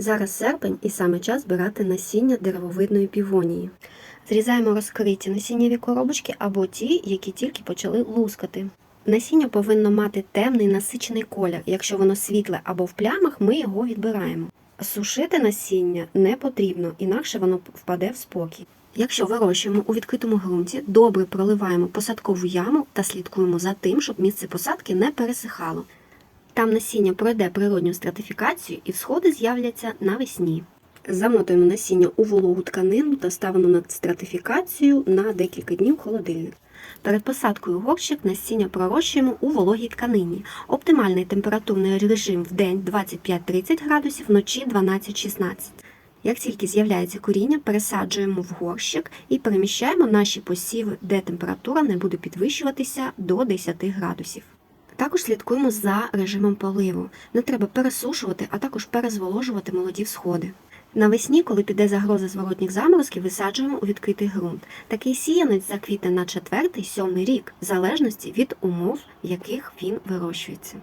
Зараз серпень і саме час збирати насіння деревовидної півонії. Зрізаємо розкриті насіннєві коробочки або ті, які тільки почали лускати. Насіння повинно мати темний насичений колір. Якщо воно світле або в плямах, ми його відбираємо. Сушити насіння не потрібно, інакше воно впаде в спокій. Якщо вирощуємо у відкритому ґрунті, добре проливаємо посадкову яму та слідкуємо за тим, щоб місце посадки не пересихало. Там насіння пройде природню стратифікацію і всходи з'являться навесні. Замотуємо насіння у вологу тканину та ставимо на стратифікацію на декілька днів в холодильник. Перед посадкою горщик насіння пророщуємо у вологій тканині. Оптимальний температурний режим в день 25-30 градусів, вночі 12-16. Як тільки з'являється коріння, пересаджуємо в горщик і переміщаємо наші посіви, де температура не буде підвищуватися до 10 градусів. Також слідкуємо за режимом поливу. Не треба пересушувати, а також перезволожувати молоді всходи. Навесні, коли піде загроза зворотніх заморозків, висаджуємо у відкритий ґрунт. Такий сіянець заквітне на 4-7 рік, в залежності від умов, в яких він вирощується.